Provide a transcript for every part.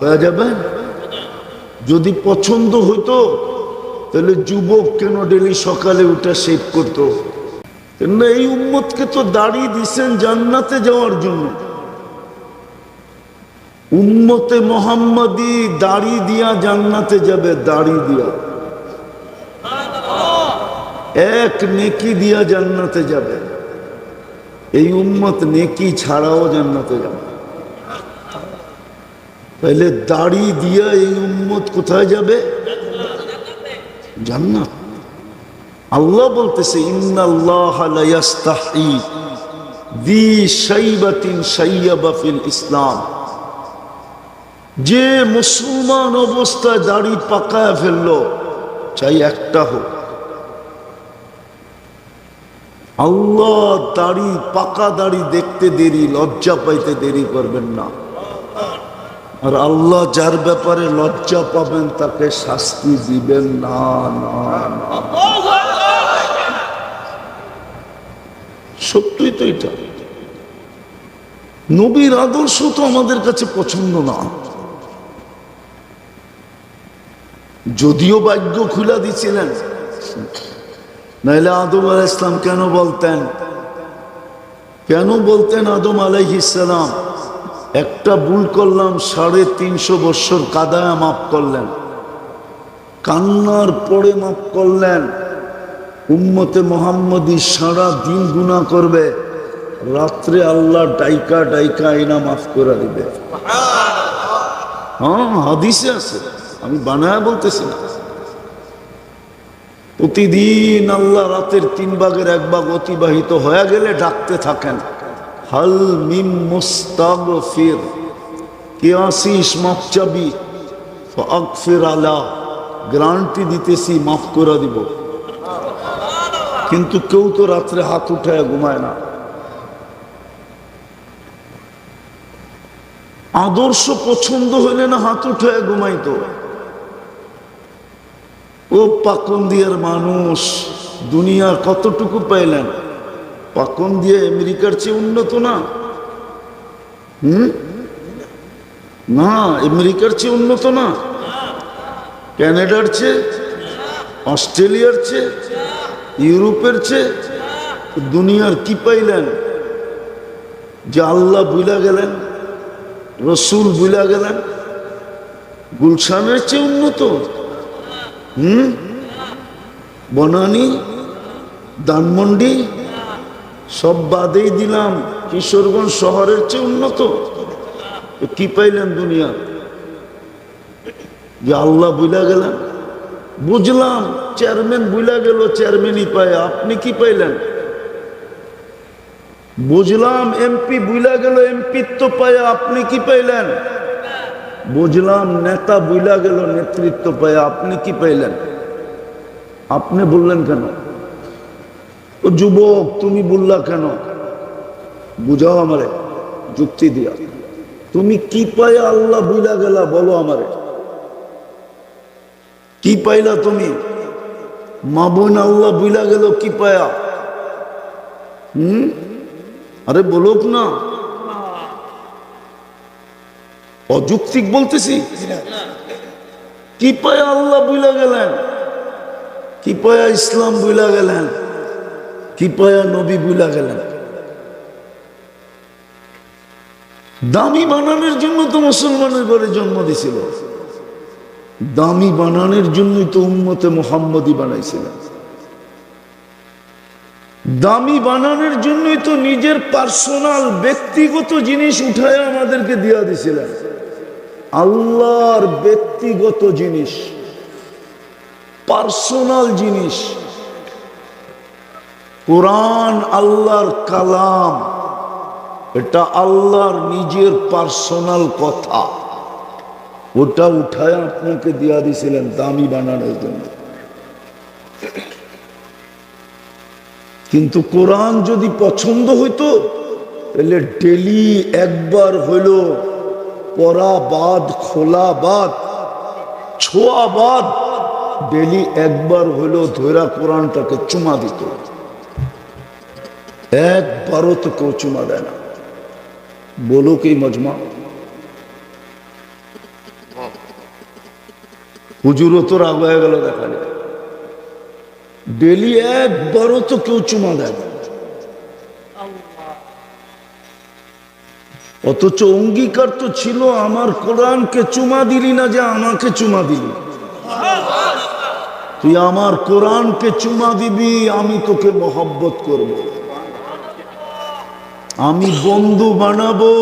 হয়ে যাবে? যদি পছন্দ হইতো, তাহলে যুবক কেন ডেলি সকালে উঠে শেভ করতো? কেননা এই উম্মতকে তো দাড়ি দিছেন জান্নাতে যাওয়ার জন্য। উম্মতে মোহাম্মদি দাড়ি দিয়া জান্নাতে যাবে দাড়ি দিয়া। এক নেকি দিয়া জান্নাতে যাবে। এই উম্মত নেকি ছাড়াও জান্নাতে যাবে। তাহলে দাড়ি দিয়া এই উম্মত কোথায় যাবে জান্নাত আল্লাহ বলতেছে ইসলাম যে মুসলমান অবস্থায় দাড়ি পাকায় ফেলল চাই একটা হোক। আল্লাহ দাড়ি, পাকা দাড়ি দেখতে দেরি, লজ্জা পাইতে দেরি করবেন না। আর আল্লাহ যার ব্যাপারে লজ্জা পাবেন, তাকে শাস্তি দিবেন। না না সত্যই তো এটা। নবীর আদর্শ তো আমাদের কাছে পছন্দ না। যদিও ভাগ্য খুলা দিছিলেন নাইলে আদম আলাহ ইসলাম কেন বলতেন? কেন বলতেন আদম আলাইহিসালাম একটা ভুল করলাম, সাড়ে তিনশো বৎসর কাদায় মাফ করলেন। কান্নার পরে মাফ করলেন। উম্মতে মোহাম্মদী সারা দিন গুণা করবে। রাত্রে আল্লাহ ডাইকা ডাইকা এনা মাফ করে দিবে। হ্যাঁ হাদিসে আছে। আমি বানায় বলতেছি না। প্রতিদিন আল্লাহ রাতের তিন ভাগের এক ভাগ অতিবাহিত হয়ে গেলে ডাকতে থাকেন। হাল মিম মুস্তাগফির কে আসিস মাফ চাবি ফির আলা, গ্রান্টি দিতেছি, মাফ করে দিব। কিন্তু কেউ তো রাত্রে হাত উঠায় ঘুমায় না। আদর্শ পছন্দ হইলে না হাত উঠায় ঘুমাইতো। ও পাকন দিয়ার মানুষ, দুনিয়ার কতটুকু পাইলেন? পাকন দিয়ে আমেরিকার চেয়ে উন্নত না? হুম? না, আমেরিকার চেয়ে উন্নত না। ক্যানাডার চেয়ে, অস্ট্রেলিয়ার চেয়ে, ইউরোপের চেয়ে, দুনিয়ার কি পাইলেন যে আল্লাহ বুলা গেলেন, রসুল বুলা গেলেন, গুলশানের চেয়ে উন্নত। হুম? বনানি, ধানমন্ডি সব বাদেই দিলাম। কিশোরগঞ্জ শহরের চেয়ে উন্নত। কি পাইলেন দুনিয়া? যে আল্লাহ বুলা গেলেন। বুঝলাম, চেয়ারম্যান বুলা গেল, চেয়ারম্যানই পায়। আপনি কি পাইলেন? বুঝলাম, এমপি বুলা গেল এমপিত্ব পায়। আপনি কি পাইলেন? বুঝলাম, নেতা বুলা গেল, নেতৃত্ব পায়। আপনি কি পাইলেন? আপনি বললেন কেন? ও যুবক, তুমি বললা কেন? বুঝাও আমারে, যুক্তি দিয়া। তুমি কি পায়া আল্লাহ বুলা গেলা, বলো আমারে। কি পাইলা তুমি? মা বোন আল্লাহ বুলা গেল কি পায়া? হুম? আরে বলুক না। অযুক্তিক বলতেছি? কি পায়া আল্লাহ বুলা গেলেন? কি পায়া ইসলাম বুলা গেলেন? কি নবী বুলা গেলেন। দামি বানানোর জন্য তো মুসলমানের ঘরে জন্ম দিছিল। দামি বানানোর জন্যই তো উম্মতে মোহাম্মদী বানাইছিলেন। দামি বানানোর জন্যই তো নিজের পার্সোনাল, ব্যক্তিগত জিনিস উঠায় আমাদেরকে দিয়া দিছিলেন। আল্লাহর ব্যক্তিগত জিনিস, পার্সোনাল জিনিস কোরআন আল্লাহর কালাম, এটা আল্লাহর নিজের পার্সোনাল কথা। ওটা উঠায় আপনাকে দিয়া দিছিলেন দামি বানানোর জন্য। কিন্তু কোরআন যদি পছন্দ হইতো, তাহলে ডেলি একবার হইল পড়া বাদ, খোলা বাদ, ছোয়া বাদ, ডেলি একবার হইল ধৈরা কোরআনটাকে চুমা দিত। একবারও তো কেউ চুমা দেয় না। বলো কি মজমা? হুজুরও তো রাগ হয়ে গেল দেখা যায় ডেলি একবারও তো কেউ চুমা দেয় না। অথচ অঙ্গীকার তো ছিল, আমার কোরআনকে চুমা দিলি না যে আমাকে চুমা দিলি। তুই আমার কোরআনকে চুমা দিবি, আমি তোকে মহব্বত করব। আমি বন্ধু বানাবো।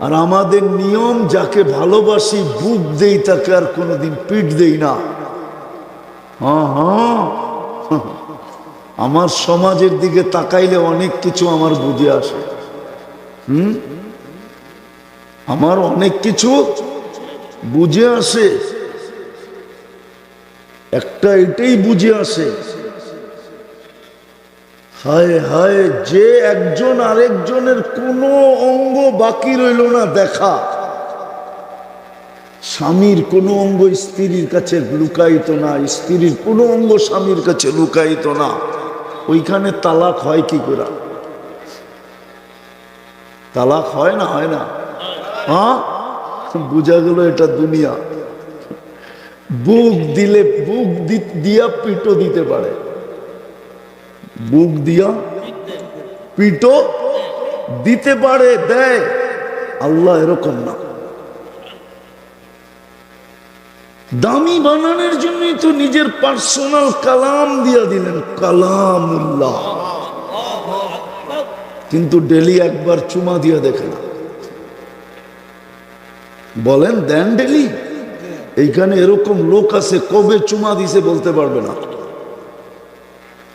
আর আমাদের নিয়ম, যাকে ভালোবাসি বুক দেই তাকে আর কোনোদিন পিঠ দেই না। আমার সমাজের দিকে তাকাইলে অনেক কিছু আমার বুঝে আসে। হুম? আমার অনেক কিছু বুঝে আসে। একটা এটাই বুঝে আসে। হায় হায়, যে একজন আরেকজনের কোনো অঙ্গ বাকি রইল না, দেখা। স্বামীর কোনো অঙ্গ স্ত্রীর কাছে লুকায়িত না, স্ত্রীর কোনো অঙ্গ স্বামীর কাছে লুকায়িত না। ওইখানে তালাক হয় কি করে? তালাক হয় না হয় না? হ্যাঁ? বোঝা গেল এটা দুনিয়া। বুক দিলে, বুক দিয়া পিটো দিতে পারে। বুক দিয়া পিটো, দিতে পারে, দেয়। আল্লাহ এরকম না। দামি বানানোর জন্যই তো নিজের পার্সোনাল কালাম দিয়া দিলেন। কালামুল্লাহ। কিন্তু ডেলি একবার চুমা দিয়া দেখে না। বলেন, দেন ডেলি? এইখানে এরকম লোক আছে, কবে চুমা দিছে বলতে পারবে না।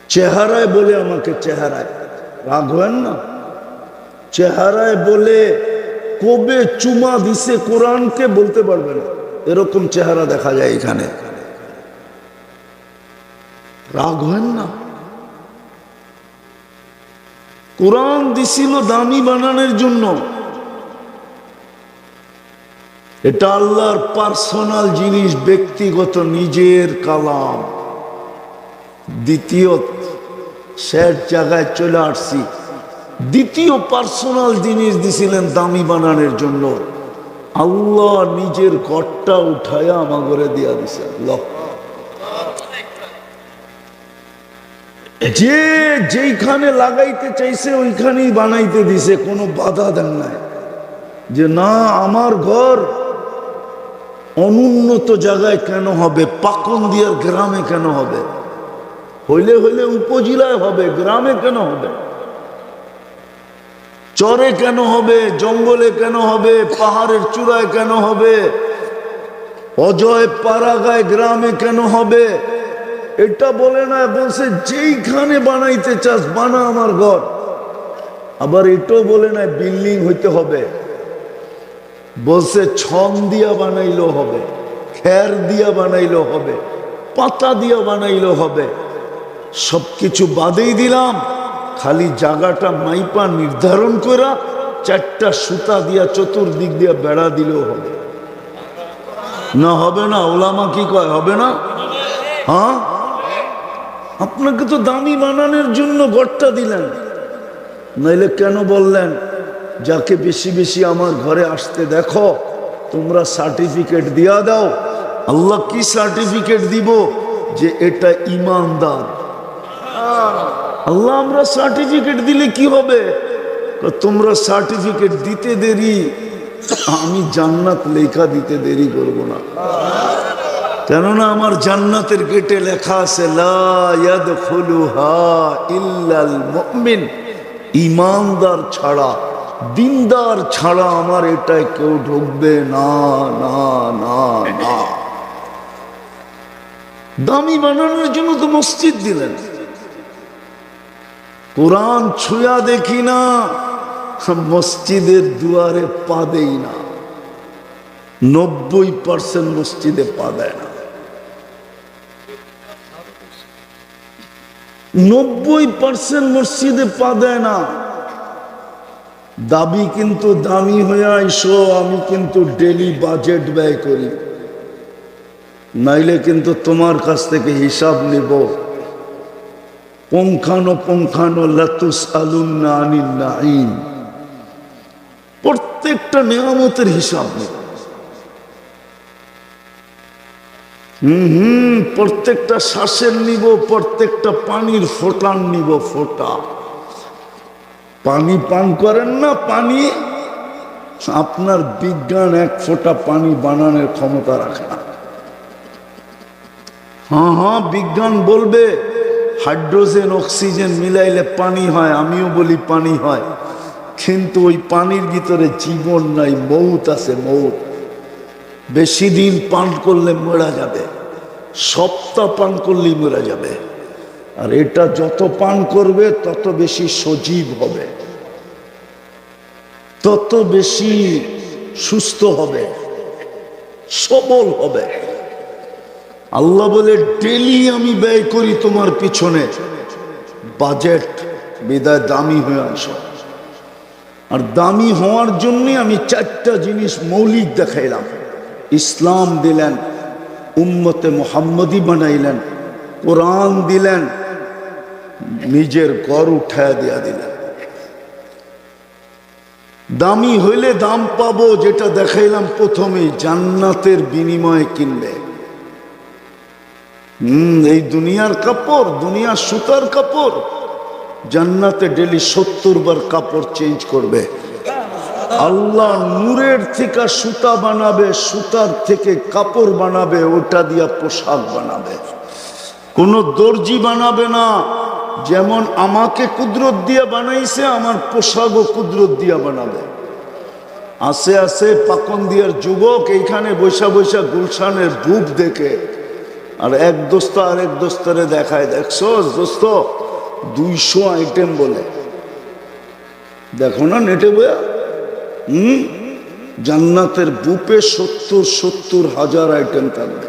চেহারায় বলে আমাকে চেহারায়। রাগ হয় না? চেহারায় বলে কবে চুমা দিছে কোরআনকে বলতে পারবে না। এরকম চেহারা দেখা যায় এখানে। রাগ হয় না? কোরআন দিছিল দামি বানানোর জন্য। এটা আল্লাহর পার্সোনাল জিনিস, ব্যক্তিগত, নিজের কালাম। দ্বিতীয় শেষ জায়গায় চলে আসছি। দ্বিতীয় পার্সোনাল জিনিস দিছিলেন দামি বানানোর জন্য। আল্লাহ নিজের ঘরটা উঠায়া আমাগরে দিয়া দিছে। যে যেইখানে লাগাইতে চাইছে ওইখানেই বানাইতে দিছে, কোনো বাধা দেন নাই। যে না, আমার ঘর অনুন্নত জায়গায় কেন হবে? পাকন দিয়ার গ্রামে কেন হবে? হইলে হইলে উপজেলায় হবে, গ্রামে কেন হবে? চরে কেন হবে, জঙ্গলে কেন হবে, পাহাড়ের চূড়ায় কেন হবে, অজয় পাড়াগায় গ্রামে কেন হবে? এটা বলে না, বলছে যেইখানে বানাইতে চাস, বানা আমার ঘর। আবার এটাও বলে না, বিল্ডিং হইতে হবে। বলছে ছন দিয়া বানাইলো হবে, খের দিয়া বানাইলো হবে, পাতা দিয়া বানাইলো হবে। সবকিছু বাদেই দিলাম। খালি জায়গাটা মাইপা নির্ধারণ করা চারটা সুতা দিয়া চতুর্দিক দিয়া বেড়া দিলেও হবে। না হবে না, ওলামা কি কয়, হবে না? হ্যাঁ? আপনাকে তো দামি বানানোর জন্য গড়টা দিলেন। নইলে কেন বললেন, যাকে বেশি বেশি আমার ঘরে আসতে দেখো, তোমরা সার্টিফিকেট দিয়া দাও। আল্লাহ কি সার্টিফিকেট দিব যে এটা ইমানদার? আল্লাহ, আমরা সার্টিফিকেট দিলে কি হবে? তোমরা সার্টিফিকেট দিতে দেরি, আমি জান্নাত লেখা দিতে দেরি করব না। কেননা আমার জান্নাতের গেটে লেখা আছে ইমানদার ছাড়া, দিনদার ছাড়া আমার এটায় কেউ ঢুকবে না না না না। দামি বানানোর জন্য তো মসজিদ দিলেন। কোরআন ছুঁয়া দেখি না, মসজিদের দুয়ারে পা দেই না। নব্বই পার্সেন্ট মসজিদে পা দেয় না। নব্বই পার্সেন্ট মসজিদে পা দেয় না। দাবি কিন্তু দামি হয়ে আইসো, আমি কিন্তু ডেলি বাজেট ব্যয় করি। নাইলে কিন্তু তোমার কাছ থেকে হিসাব নিব। পঙ্খানো পঙ্খানো লাতুস আলুন্না প্রত্যেকটা নিয়ামতের হিসাব হুম প্রত্যেকটা শ্বাসের নিব, প্রত্যেকটা পানির ফোটান নিব ফোটা। পানি পান করেন না, পানি আপনার বিজ্ঞান এক ফোঁটা পানি বানানোর ক্ষমতা রাখে না। হ্যাঁ হ্যাঁ বিজ্ঞান বলবে হাইড্রোজেন, অক্সিজেন মিলাইলে পানি হয়, আমিও বলি পানি হয়। কিন্তু ওই পানির ভিতরে জীবন নাই, মৌত আছে, মৌত। বেশি দিন পান করলে মরা যাবে, সপ্তাহ পান করলেই মরা যাবে। আর এটা যত পান করবে, তত বেশি সজীব হবে। তত বেশি সুস্থ হবে, সবল হবে। আল্লাহ বলে, ডেলি আমি ব্যয় করি তোমার পিছনে। বাজেট বিদায় দামি হয়ে আসো। আর দামি হওয়ার জন্যে আমি চারটা জিনিস মৌলিক দেখাইলাম। ইসলাম দিলেন, উম্মতে মোহাম্মদী বানাইলেন, কোরআন দিলেন, নিজের ঘর উঠায় দিয়া দিলেন। দামি হইলে দাম পাবো যেটা দেখাইলাম প্রথমেই, জান্নাতের বিনিময়ে কিনবে। এই দুনিয়ার কাপড়, দুনিয়ার সুতার কাপড়। জান্নাতে ডেলি সত্তর বার কাপড় চেঞ্জ করবে। আল্লাহ নূরের থেকে সুতা বানাবে, সুতার থেকে কাপড় বানাবে, ওটা দিয়া পোশাক বানাবে। কোন দর্জি বানাবে না। যেমন আমাকে কুদরত দিয়া বানাইছে, আমার পোশাকও কুদরত দিয়া বানাবে। আসে আসে পাকন দিয়ার যুবক এইখানে বৈশা বৈশা গুলশানের বুক দেখে। আর এক দোস্ত আর এক দোস্তরে দেখায়, দেখছ দোস্ত, দুইশো আইটেম বলে। দেখো না নেটে বয়া? হুম? জান্নাতের বুপে সত্তর সত্তর হাজার আইটেম থাকবে।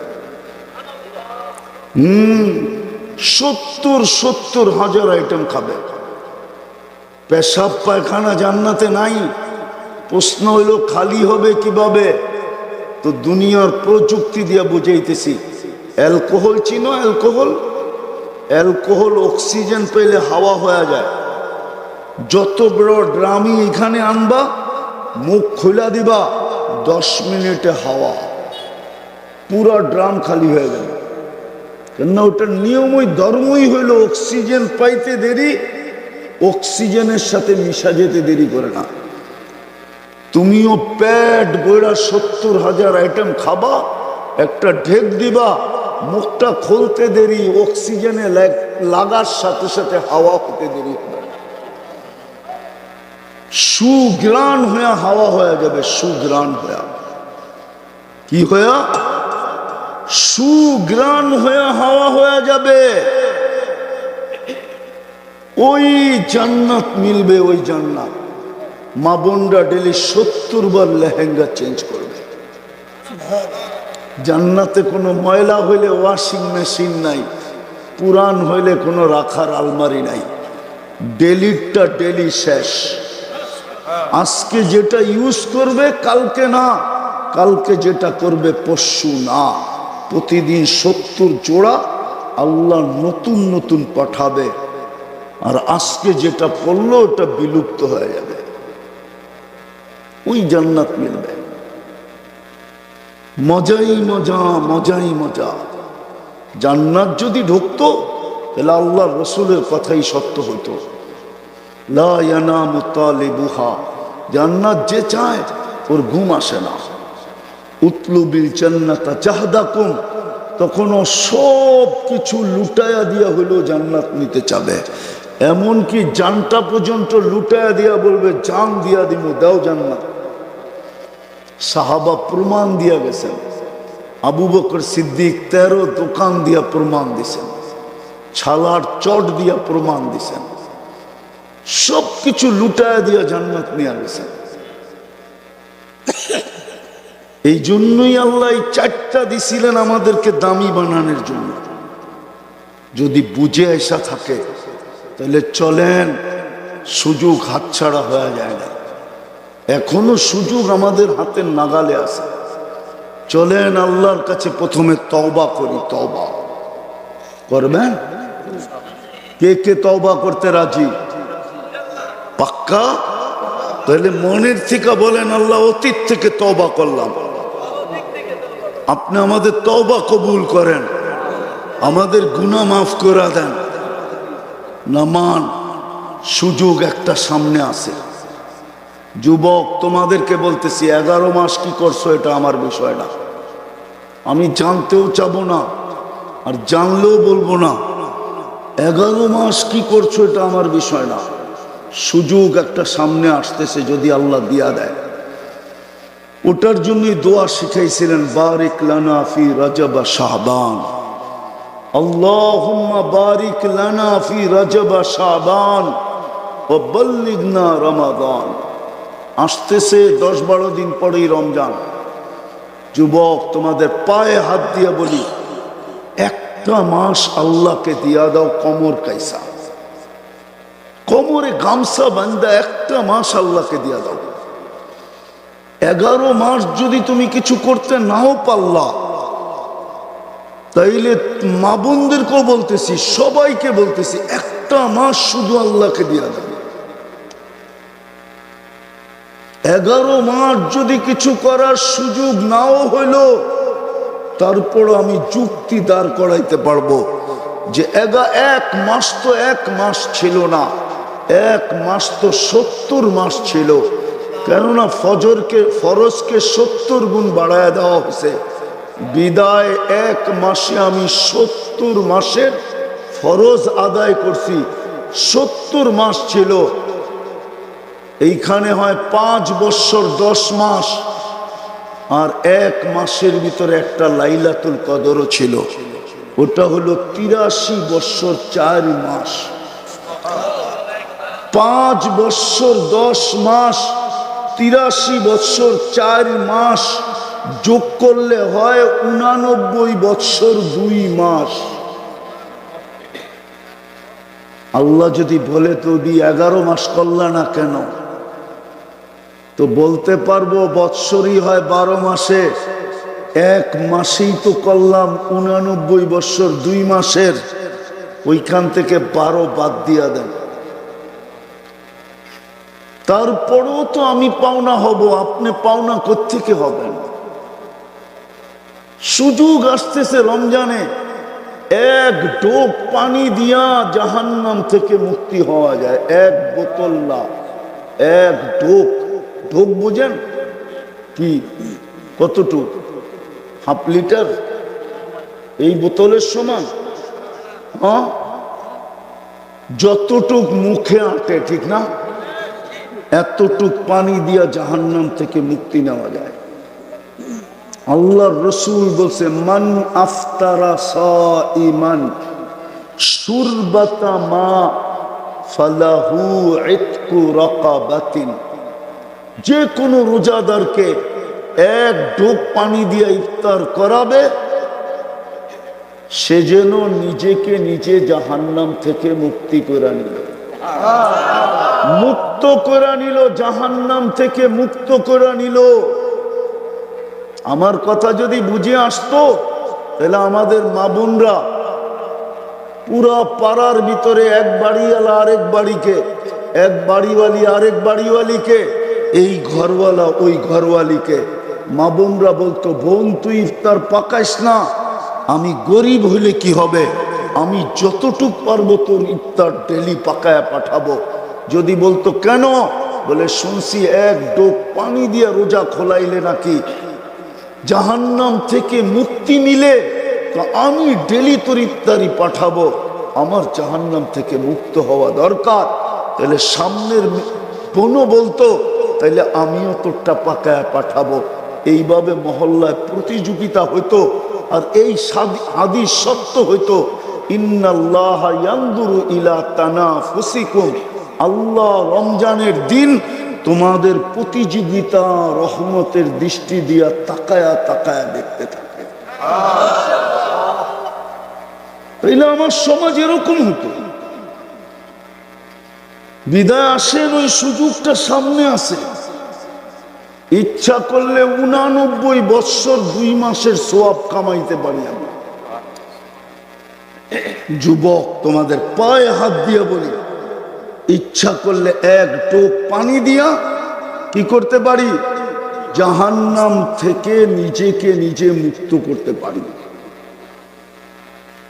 হুম? সত্তর সত্তর হাজার আইটেম খাবে। পেশাব পায়খানা জান্নাতে নাই। প্রশ্ন হইল, খালি হবে কীভাবে? তো দুনিয়ার প্রযুক্তি দিয়া বুঝাইতেছি। অ্যালকোহল চিনো, অ্যালকোহল? অ্যালকোহল অক্সিজেন পেলে হাওয়া হয়ে যায়। যত বড় ড্রামই এখানে আনবা, মুখ খোলা দিবা, দশ মিনিটে হাওয়া। পুরো ড্রাম খালি হয়ে যাবে কেননা ওটার নিয়মই, ধর্মই হইল অক্সিজেন পাইতে দেরি, অক্সিজেনের সাথে মিশা যেতে দেরি করে না। তুমিও প্যাট বইরা সত্তর হাজার আইটেম খাবা, একটা ঢেক দিবা মুখটা খুলতে দেরি, অক্সিজেনে লাগার সাথে সাথে হাওয়া হতে দেরি সুগ্রাণ হয়ে হাওয়া হয়ে যাবে সুগ্রাণ হয়ে কি হয়ে? সুগ্রাণ হয়ে হাওয়া হয়ে যাবে। ওই জান্নাত মিলবে, ওই জান্নাত। মা বোনরা ডেলি সত্তর বার লেহেঙ্গা চেঞ্জ করবে। জান্নাতে কোনো ময়লা হইলে ওয়াশিং মেশিন নাই, পুরান হইলে কোনো রাখার আলমারি নাই। ডেলিটা ডেলি শেষ। আজকে যেটা ইউজ করবে, কালকে না, কালকে যেটা করবে পশু না। প্রতিদিন সত্তর জোড়া আল্লাহ নতুন নতুন পাঠাবে। আর আজকে যেটা পড়ল, ওটা বিলুপ্ত হয়ে যাবে। ওই জান্নাত মিলবে। মজাই মজা মজাই মজা। জান্নাত যদি ঢুকতো, তাহলে আল্লাহ রসুলের কথাই সত্য হতো বুহা জান্নাত যে চায়, ওর ঘুম আসে না। উতলুবিল জান্নাতা চাহদাকুম তখন ও সব কিছু লুটায়া দিয়া হইলেও জান্নাত নিতে চাবে। এমনকি জানটা পর্যন্ত লুটায়া দিয়া বলবে, জান দিয়া দিব দাও জান্নাত। সাহাবা প্রমাণ দিয়া গেছেন। আবু বকর সিদ্দিক তেরো দোকান দিয়া প্রমাণ দিছেন। ছালার চট দিয়া প্রমাণ দিছেন। সব কিছু লুটায় দিয়া জান্নাত নিয়ে গেছেন। এই জন্যই আল্লাহ চারটা দিছিলেন আমাদেরকে দামি বানানোর জন্য। যদি বুঝে আসা থাকে, তাহলে চলেন, সুযোগ হাতছাড়া হয়ে যায় না। এখনও সুযোগ আমাদের হাতের নাগালে আছে। চলেন আল্লাহর কাছে প্রথমে তওবা করি, তওবা। করবেন? কে কে তওবা করতে রাজি? পাক্কা? তাহলে মনের থেকে বলেন, আল্লাহ অতীত থেকে তওবা করলাম। আপনি আমাদের তওবা কবুল করেন। আমাদের গুনাহ মাফ করে দেন। নামান সুযোগ একটা সামনে আছে। যুবক, তোমাদেরকে বলতেছি, এগারো মাস কি করছ এটা আমার বিষয় না আমি জানতেও চাবো না, আর জানলেও বলব না, এগারো মাস কি করছ এটা আমার বিষয় না সুযোগ একটা সামনে আসতেছে যদি আল্লাহ দিয়া দেয়। ওটার জন্যই দোয়া শিখাইছিলেন, বারিক লানা ফি রজব শাহবান। আল্লাহুম্মা বারিক লানা ফি রজব শাহবান ও বল্লিগনা রমাদান। আসতেছে দশ বারো দিন পরেই রমজান। যুবক, তোমাদের পায়ে হাত দিয়ে বলি, একটা মাস আল্লাহকে দিয়া দাও কমর কাইসা। কোমরে গামছা বান্দা একটা মাস আল্লাহকে দিয়া দাও। এগারো মাস যদি তুমি কিছু করতে নাও পারলা তাইলে মা বোনদেরকেও বলতেছি, সবাইকে বলতেছি, একটা মাস শুধু আল্লাহকে দিয়া দাও। এগারো মাস যদি কিছু করার সুযোগ নাও হইল তারপর আমি যুক্তি দাঁড় করাইতে পারব যে এগা এক মাস তো এক মাস ছিল না, এক মাস তো সত্তর মাস ছিল। কেননা ফজরকে, ফরজকে সত্তর গুণ বাড়ায় দেওয়া হয়েছে। বিদায় এক মাসে আমি সত্তর মাসের ফরজ আদায় করছি। সত্তর মাস ছিল এইখানে হয় পাঁচ বৎসর, দশ মাস, আর এক মাসের ভিতরে একটা লাইলাতুল কদরও ছিল। ওটা হলো তিরাশি বৎসর, চার মাস। পাঁচ বৎসর, দশ মাস, তিরাশি বৎসর, চার মাস, যোগ করলে হয় উনানব্বই বৎসর, দুই মাস। আল্লাহ যদি বলে তো দি এগারো মাস করলা না কেন? তো বলতে পারব বৎসরই হয় বারো মাসে। এক মাসেই তো করলাম উনানব্বই বৎসর দুই মাসের। ওইখান থেকে বারো বাদ দিয়া দেন। তারপরও তো আমি পাওনা হব, আপনি পাওনা কোথেকে হবেন? সুযোগ আসতেছে রমজানে। এক ডোক পানি দিয়া জাহান্নাম থেকে মুক্তি হওয়া যায়। এক বোতল এক ডোক ঢোক বুঝেন? কি? কতটুক? Half litre? এই বোতলের সমান? হ্যাঁ যতটুক মুখে আটে, ঠিক না? এতটুক পানি দিয়া জাহান্নাম থেকে মুক্তি নেওয়া যায়। আল্লাহ রসুল বলছে, মান আফতারা ইমান সুরবাতা মা ফালাহু ইতকু রাকাবাতিন। যে কোনো রোজাদারকে এক ডোক পানি দিয়ে ইফতার করাবে, সে যেন নিজেকে নিজে জাহান্নাম থেকে মুক্তি করে নিল। মুক্ত করে নিল, জাহান্নাম থেকে মুক্ত করে নিল। আমার কথা যদি বুঝে আসতো, তাহলে আমাদের মা বোনরা পুরা পাড়ার ভিতরে এক বাড়িওয়ালা আরেক বাড়িকে, এক বাড়িওয়ালি আরেক বাড়িওয়ালিকে এই ঘরওয়ালা ওই ঘরওয়ালিকে, মা বোনরা বলতো, বোন, তুই ইফতার পাকাইস না। আমি গরিব হইলে কি হবে? আমি যতটুক পারব তোর ইফতার ডেলি পাকায়া পাঠাবো। যদি বলতো, কেন? বলে, শুনছি এক ডোক পানি দিয়ে রোজা খোলাইলে নাকি জাহান্নাম থেকে মুক্তি মিলে, তো আমি ডেলি তোর ইফতারি পাঠাবো। আমার জাহান্নাম থেকে মুক্ত হওয়া দরকার। তাহলে সামনের বোনও বলতো তাইলে আমিও তোরটা পাকায় পাঠাবো। এইভাবে মহল্লায় প্রতিযোগিতা হইতো আর এই হাদিস সত্য হইতো। ইন্নাল্লাহ ইয়ানদুরু ইলা তানাফুসিকুম। আল্লাহ রমজানের দিন তোমাদের প্রতিযোগিতা রহমতের দৃষ্টি দিয়া তাকায়া তাকায়া দেখতে থাকে। তাইলে আমার সমাজ এরকম হতো। বিদায় আসেন, ওই সুযোগটা সামনে আসে ইচ্ছা করলে উনানব্বই বৎসর দুই মাসের সোয়াব কামাইতে পারি আমি। যুবক, তোমাদের পায়ে হাত দিয়ে বলি, ইচ্ছা করলে এক টোপ পানি দিয়া কি করতে পারি? জাহান্নাম থেকে নিজেকে নিজে মুক্ত করতে পারি।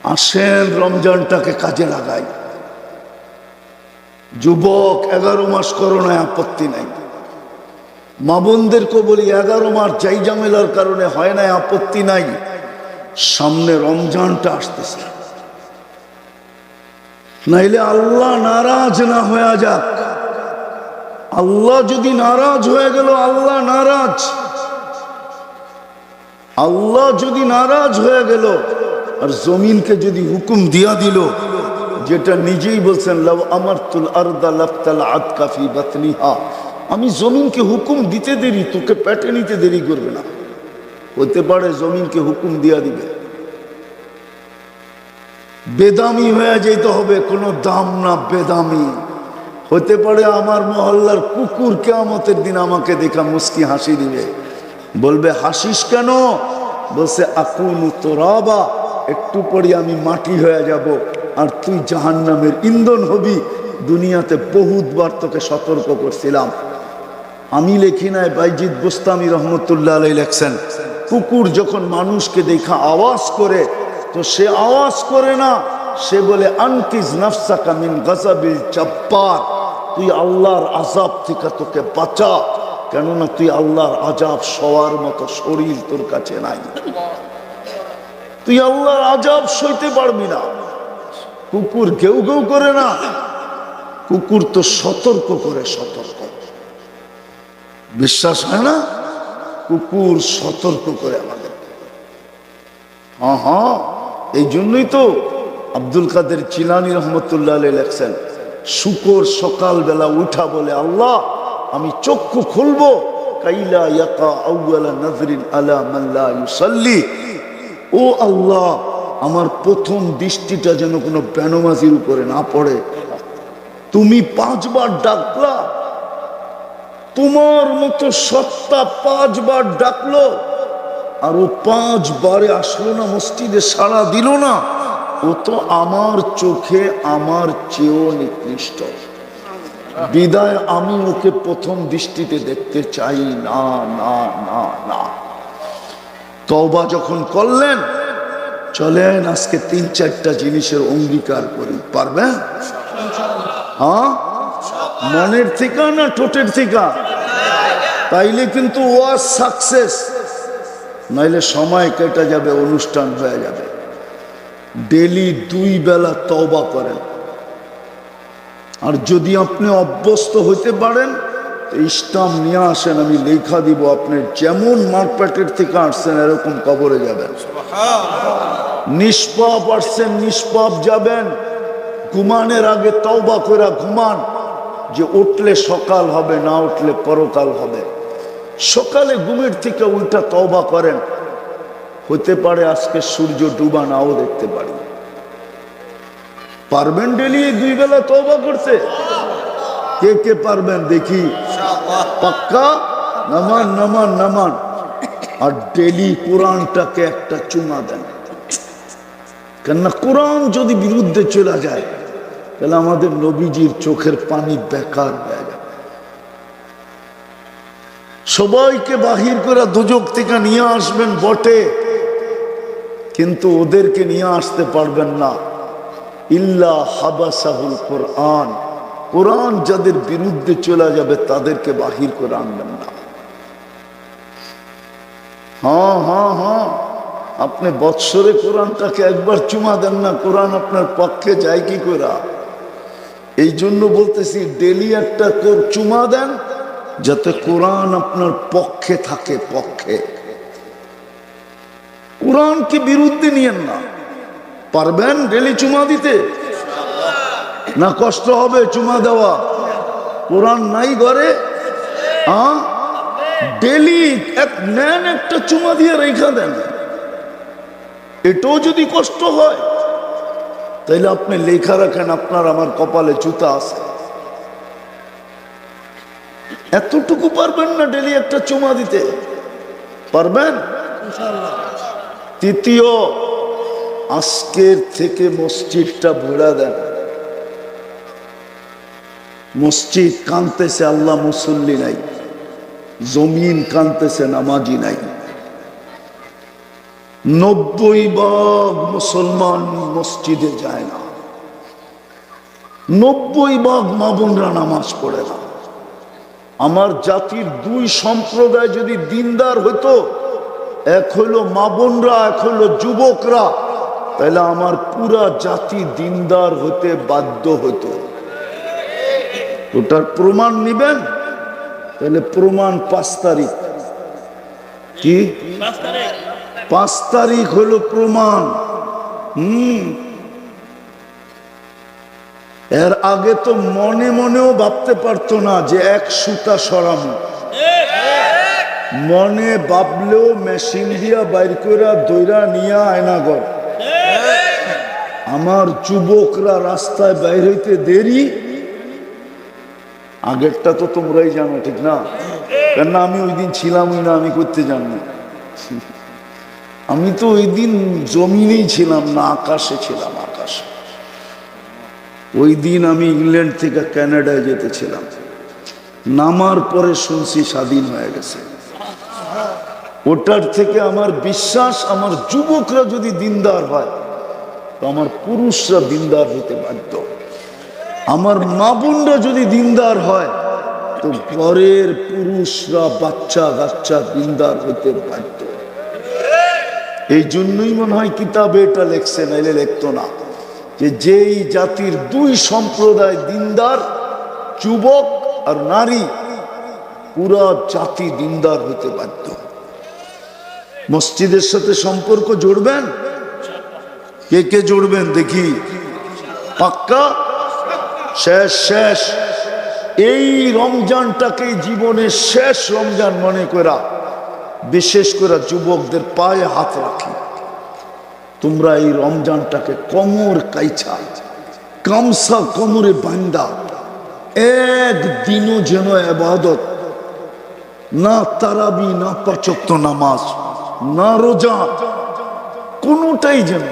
আসেন, রমজানটাকে কাজে লাগাই। যুবক, এগারো মাস করোনায় আপত্তি নাই। মা বোনদেরকে বলি, এগারো মাস যাই জামেলার কারণে হয় নাই, আপত্তি নাই। সামনে রমজানটা আসতেছে। নাইলে আল্লাহ নারাজ না হয়ে যাক। আল্লাহ যদি নারাজ হয়ে গেল, আল্লাহ নারাজ। আল্লাহ যদি নারাজ হয়ে গেল, আর জমিনকে যদি হুকুম দিয়া দিল যেটা নিজেই বলছেন লাভ আমার তুল আরদা লাফতাল আদ কাফি বাতনিহা। আমি জমিনকে হুকুম দিতে দেরি, তোকে পেটে নিতে দেরি করবে না। হতে পারে জমিনকে হুকুম দিয়া দিবে। বেদামি হয়ে যেতে হবে, কোনো দাম না বেদামি। হতে পারে আমার মহল্লার কুকুর কেমতের দিন আমাকে দেখা মুস্কি হাসি দিবে। বলবে, হাসিস কেন? বলছে, আকুন তোরাবা, একটু পরে আমি মাটি হয়ে যাব। আর তুই জাহান নামের ইন্ধন হবি। দুনিয়াতে বহুতবার তোকে সতর্ক করছিলাম। আমি লেখি নাই বাইজিৎ গোস্তামি রহমতুল্লাহ লেখছেন, কুকুর যখন মানুষকে দেখা আওয়াজ করে, তো সে আওয়াজ করে না। সে বলে, আনকিজ নফসা কামিন গজাবিল জব্বার। তুই আল্লাহর আজাব থেকে তোকে বাঁচা, কেননা তুই আল্লাহর আজাব সবার মতো শরীর তোর কাছে নাই। তুই আল্লাহর আজাব সইতে পারবি না। কুকুর কেউ কেউ করে না। কুকুর তো সতর্ক করে সতর্ক। বিশ্বাস হয় না? কুকুর সতর্ক করে আমাদের। হ্যাঁ হ্যাঁ এই জন্যই তো আব্দুল কাদের চিলানি রহমতুল্লাহ লেখছেন, শুকর সকালবেলা উঠা বলে, আল্লাহ, আমি চক্ষু খুলবো, কাইলা ইয়াকা আউয়ালা নজরিন আলা মাল্লা ইউসাল্লি। ও আল্লাহ আমার প্রথম দৃষ্টিটা যেন কোনো বেনমাজির উপরে না পড়ে। তুমি পাঁচবার ডাকলা। তোমার মতো সত্তা পাঁচবার ডাকলো। আর ও পাঁচবারে আসলো না, মসজিদে সাড়া দিল না। ও তো আমার চোখে, আমার চেয়েও নিকৃষ্ট। বিদায়, আমি ওকে প্রথম দৃষ্টিতে দেখতে চাই। না না না না। তবা যখন করলেন চলেন, আজকে তিন চারটা জিনিসের অঙ্গীকার করি। পারবেন হ্যাঁ? মনের থেকে না ঠোঁটের থেকে তাইলে কিন্তু ওয়াজ সাকসেস। নাইলে সময় কেটে যাবে, অনুষ্ঠান হয়ে যাবে। ডেলি দুই বেলা তওবা করেন। আর যদি আপনি অভ্যস্ত হইতে পারেন ইসলাম নিয়ে আসেন আমি লেখা দিব আপনি যেমন মারপ্যাটের থেকে আসছেন এরকম কবরে যাবেন। নিষ্পাপ আসছেন নিষ্পাপ যাবেন। ঘুমানের আগে তওবা করে ঘুমান যে উঠলে সকাল হবে না উঠলে পরকাল হবে। সকালে ঘুমের থেকে উল্টা তওবা করেন। হতে পারে আজকে সূর্য ডুবা নাও দেখতে পারি পারবেন ডেলি দুই বেলা তওবা করতে? কে কে পারবেন দেখি। পাক্কা? নামান নামান নামান। আর ডেলি কোরআনটাকে একটা চুমা দেন। কেননা কোরআন যদি বিরুদ্ধে চলে যায়, তাহলে আমাদের নবীজির চোখের পানি বেকার সবাইকে বাহির করে দুজক থেকে নিয়ে আসবেন বটে, কিন্তু ওদেরকে নিয়ে আসতে পারবেন না। ইল্লা হাবাসাহুল কোরআন। কোরআন যাদের বিরুদ্ধে চলে যাবে, তাদেরকে বাহির করে আনবেন না। হ্যাঁ হ্যাঁ হ্যাঁ। আপনি বৎসরে কোরআনটাকে একবার চুমা দেন না, কোরআন আপনার পক্ষে যায় কি করা? এই জন্য বলতেছি ডেলি একটা চুমা দেন, যাতে কোরআন আপনার পক্ষে থাকে, পক্ষে। কোরআনকে বিরুদ্ধে নিয়েন না। পারবেন ডেলি চুমা দিতে? না কষ্ট হবে চুমা দেওয়া। কোরআন নাই ঘরে ডেলি এক নেন একটা চুমা দিয়ে রেখা দেন। এটাও যদি কষ্ট হয়, তাইলে আপনি লেখা রাখেন, আপনার আমার কপালে জুতা আছে। এতটুকু পারবেন না ডেলি একটা চুমা দিতে। পারবেন? তৃতীয়, আজকের থেকে মসজিদটা ভরা দেন। মসজিদ কানতেছে, আল্লাহ মুসল্লি নাই। জমিন কানতেছে, নামাজি নাই। নব্বই ভাগ মুসলমান মসজিদে যায় না। নব্বই ভাগ মা বোনরা নামাজ পড়ে না। আমার জাতির দুই সম্প্রদায় যদি দিনদার হতো এক হলো মা বোনরা, এক হলো যুবকরা, তাহলে আমার পুরা জাতি দিনদার হতে বাধ্য হতো ওটার প্রমাণ নিবেন? তাহলে প্রমাণ পাঁচ তারিখ। কি? পাঁচ তারিখ। হলো প্রমাণ। হম। এর আগে তো মনে মনেও ভাবতে পারতো না যে এক সুতা সরানো মনে ভাবলেও মেশিন দিয়া বাইর কইরা দৈরা নিয়া আয়নাগর আমার যুবকরা রাস্তায় বাইর হইতে দেরি। আগেরটা তো তোমরাই জানো, ঠিক না? কেন আমি ওই দিন ছিলামই না, আমি করতে জানি। আমি তো ওই দিন জমিনেই ছিলাম না, আকাশে ছিলাম, আকাশে। ওই দিন আমি ইংল্যান্ড থেকে কানাডায় যেতেছিলাম নামার পরে শুনছি স্বাধীন হয়ে গেছে। ওটার থেকে আমার বিশ্বাস, আমার যুবকরা যদি দিনদার হয়, তো আমার পুরুষরা দিনদার হতে বাধ্য। আমার মা বোনরা যদি দিনদার হয়, তো ঘরের পুরুষরা বাচ্চা বাচ্চা দিনদার হতে বাধ্য। এই জন্যই মনে হয় কিতাবে এটা লেখছে, নাইলে লিখতো না। যে যেই জাতির দুই সম্প্রদায় দিনদার, যুবক আর নারী, পুরা জাতি দিনদার হতে বাধ্য। মসজিদের সাথে সম্পর্ক জুড়বেন? কে কে জুড়বেন দেখি? পাক্কা শেষ শেষ। এই রমজানটাকে জীবনের শেষ রমজান মনে করা বিশেষ করে যুবকদের পায়ে হাত রাখি। তোমরা এই রমজানটাকে কমর কাইছা, কামসা কমরে বান্দা। একদিনও যেন আবাদত না তারাবি, না পাচক্ত নামাজ, না রোজা, কোনোটাই যেন।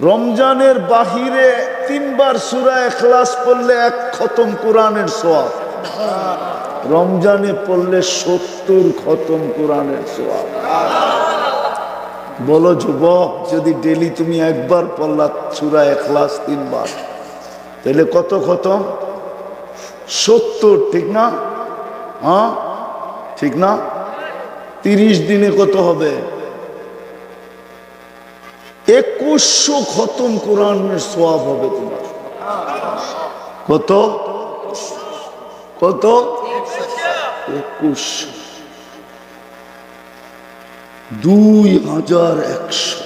রমজানের বাহিরে তিনবার সুরা এখলাস পড়লে এক খতম কোরআনের সোয়াব রমজানে পড়লে সত্তর খতম কোরআনের সোয়াব বলো যুবক, যদি ডেলি তুমি একবার পড়লা সুরা এখলাস তিনবার, তাহলে কত খতম? সত্তর, ঠিক না? হ্যাঁ? ঠিক না? তিরিশ দিনে কত হবে? একুশশো খতম কোরআনের সোয়াব হবে তোমার। কত? কত? একুশশো দুই হাজার একশো।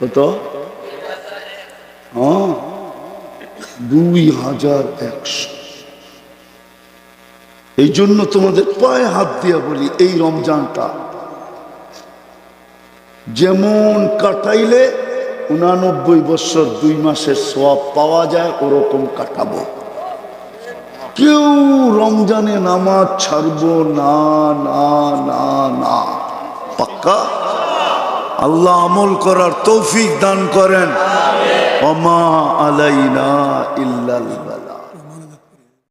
কত? হ্যাঁ? দুই হাজার একশো। এই জন্য তোমাদের পায়ে হাত দিয়া বলি, এই রমজানটা যেমন কাটাইলে উনানব্বই বছর দুই মাসের সব পাওয়া যায়, ওরকম কাটাবো। কেউ রমজানে নামাজ ছাড়বো, না না না না। পাক্কা? আল্লাহ আমল করার তৌফিক দান করেন। অমা আলাইনা ইল্লাল